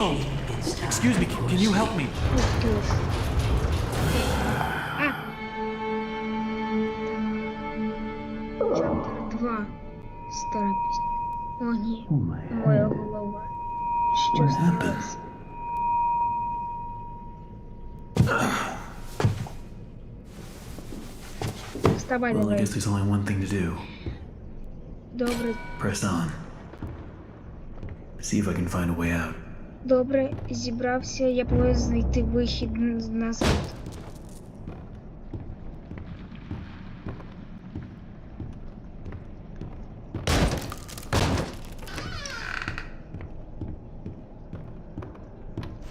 Excuse me, can you help me? Ух ти ж. А! Чаптер 2. Стара пісня. О, ні. Моя голова. Що сталося? Вставай, Well, I давай. guess there's only one thing to do. Добре, Press on. See if I can find a way out. Добре, зібрався, я повинен знайти вихід назад.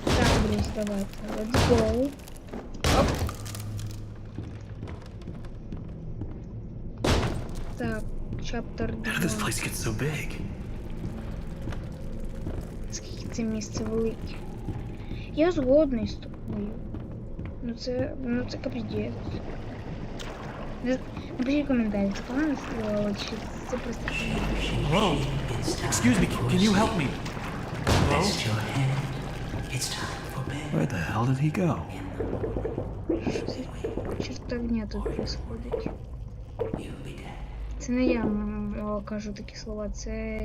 Так, друзі, давайте. Let's go. Оп. Так, чаптер How did this place get so big? Це місце велике. Я згодний з тобою. Ну це. Ну це капіздець. Не- Напишіть коментарі, це погано сказала, чи це просто Hello? Excuse me, can you help me? Hello? Rest your head. It's time for bed. Where the hell did he go? чертовня тут происходить. Це не я кажу такі слова, це.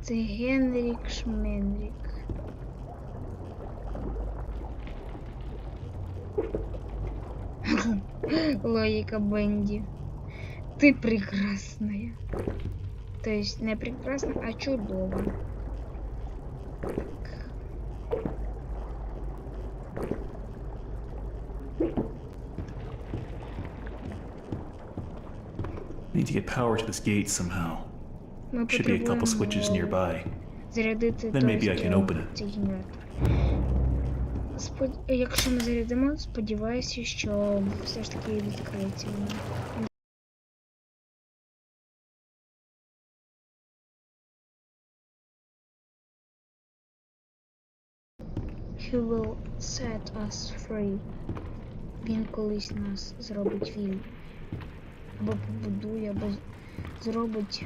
Це Генрік Шменрік. Логика Бенди. Ты прекрасная. То есть не прекрасна, а чудова. Need to get power to this gate somehow. Ми Should be a couple switches nearby. Зарядити Then maybe I can open it. генератор. Спод... Якщо ми зарядимо, сподіваюся, що все ж таки відкриється. He will set us free. Він колись нас зробить вільним. Або побудує, або зробить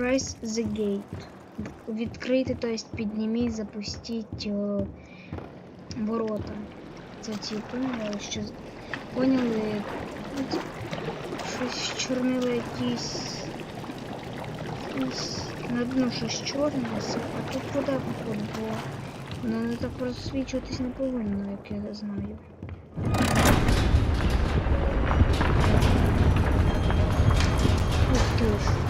Rise the gate. Відкрити, то есть підніміть, запустіть о, ворота. Це ті поняли, що поняли. ну, Щось чорнило якісь. на дну щось чорне, а тут вода походу, бо воно так просвічуватись не повинно, як я знаю. Ух ти ж.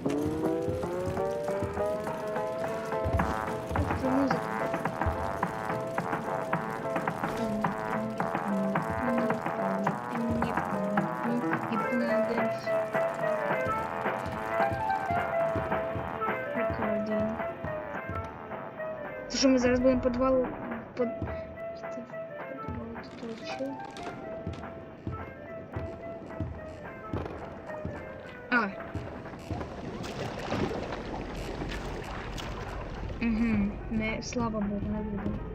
Це що ми зараз будемо підвал под... А. Угу. Не, слава Богу, не буду.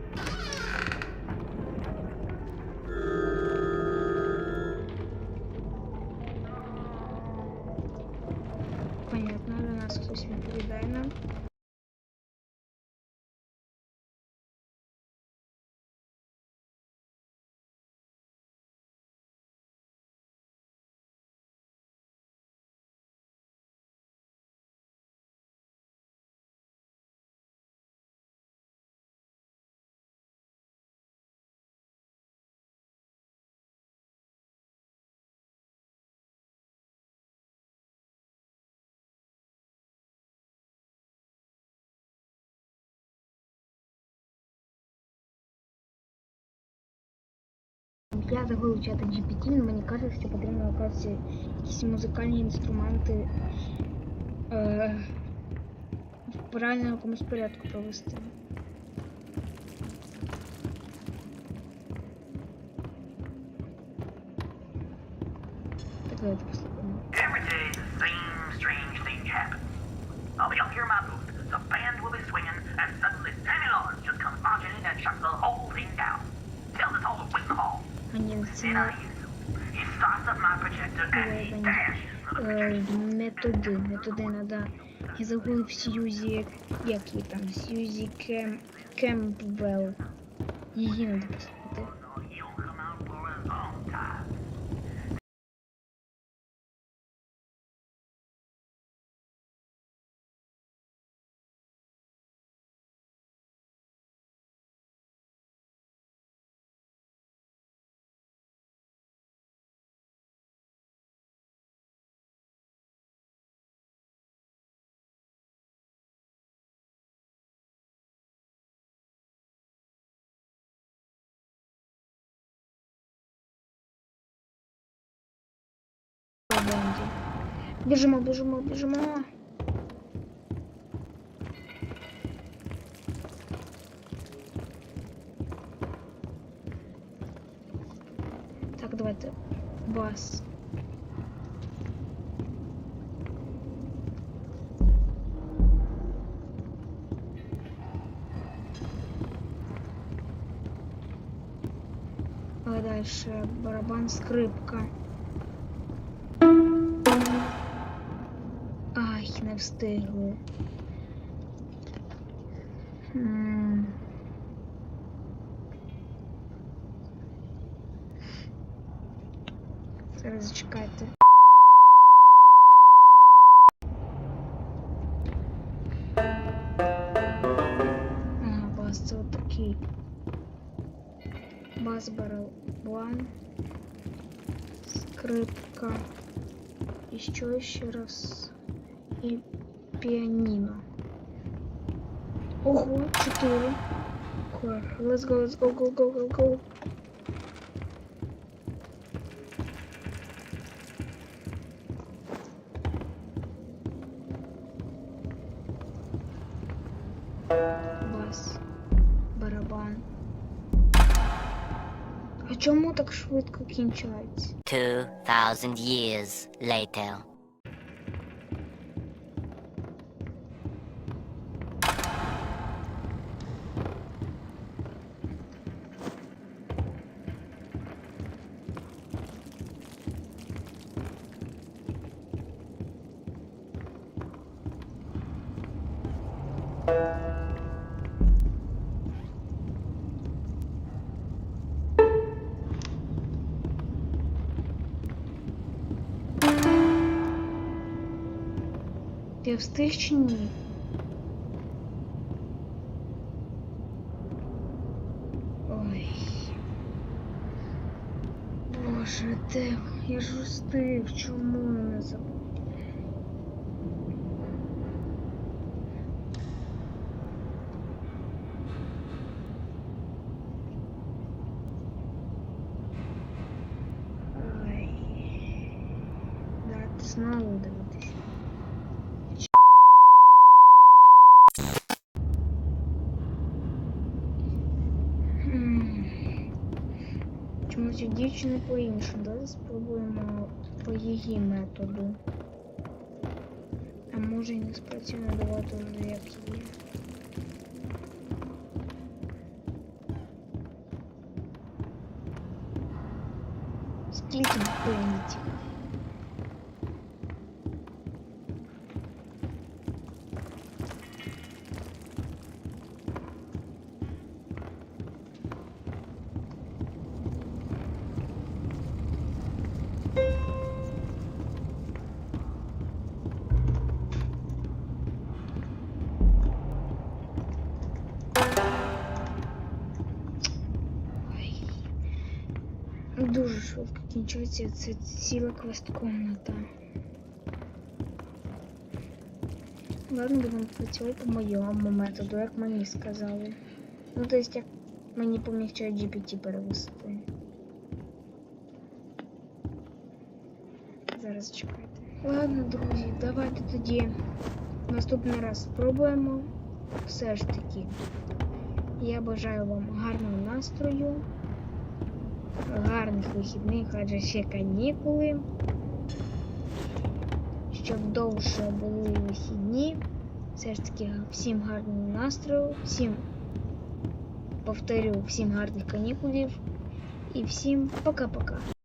Я загубив чата GPT, мені каже, що потрібно оказується якісь музикальні інструменти е, в правильному якомусь порядку провести. Projector. е, методи, методи треба. Я загубив Сьюзі, як її там, Сьюзі Кем, Кемпбелл. Її надо Бенді. Біжимо, біжимо, біжимо. Так, давайте. Бас. Давай дальше. Барабан, скрипка. Встигли. Зараз зачекайте. Ага, бас. Скрипка. І що раз? І піаніно. Ого, чотири. Let's go, let's go, go, go, go, go. Бас. Барабан. А чому так швидко кінчається? 2,000 years later. Ти встиг чи ні? Ой. Боже, де? Я ж встиг, чому я не забув? Ой. Давайте знову дивитися. М. Чомусь дівчину дівчини по-іншому. Давайте спробуємо по її методу. А може і не спрацює, давати вже як є. Скільки бенітів? дуже швидко кінчується, це ціла квест-комната. Ладно, будемо працювати по моєму методу, як мені сказали. Ну, тобто, як мені поміг GPT перевести. Зараз чекайте. Ладно, друзі, давайте тоді наступний раз спробуємо. Все ж таки, я бажаю вам гарного настрою гарних вихідних, адже ще канікули. Щоб довше були вихідні. Все ж таки всім гарного настрою, всім повторю, всім гарних канікулів і всім пока-пока.